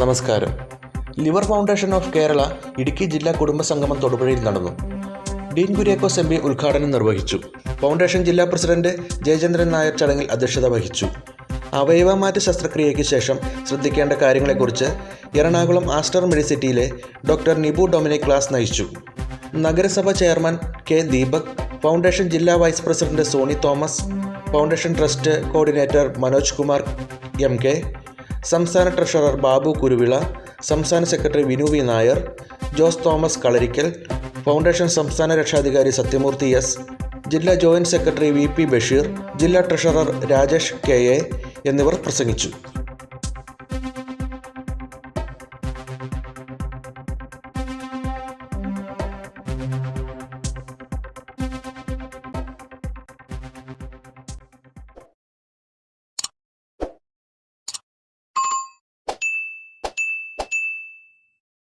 നമസ്കാരം. Liver foundation of Kerala Idukki ജില്ലാ കുടുംബ സംഗമം തൊടുപുഴയിൽ നടന്നു. ഡീൻ കുര്യാക്കോസ് എം പി ഉദ്ഘാടനം നിർവഹിച്ചു. ഫൗണ്ടേഷൻ ജില്ലാ പ്രസിഡന്റ് ജയചന്ദ്രൻ നായർ ചടങ്ങിൽ അധ്യക്ഷത വഹിച്ചു. അവയവമാറ്റ ശസ്ത്രക്രിയയ്ക്ക് ശേഷം ശ്രദ്ധിക്കേണ്ട കാര്യങ്ങളെക്കുറിച്ച് എറണാകുളം ആസ്റ്റർ മെഡിസിറ്റിയിലെ ഡോക്ടർ നിബു ഡൊമിനിക് ക്ലാസ് നയിച്ചു. നഗരസഭ ചെയർമാൻ കെ ദീപക് ഫൗണ്ടേഷൻ ജില്ലാ vice president Soni Thomas foundation trust coordinator Manoj Kumar M K സംസ്ഥാന ട്രഷറർ ബാബു കുരുവിള സംസ്ഥാന secretary Vinu V Nair Jose Thomas Kalarikkal foundation സംസ്ഥാന രക്ഷാധികാരി സത്യമൂർത്തി എസ് ജില്ലാ joint secretary V P Basheer ജില്ലാ treasurer Rajesh K A എന്നിവർ പ്രസംഗിച്ചു.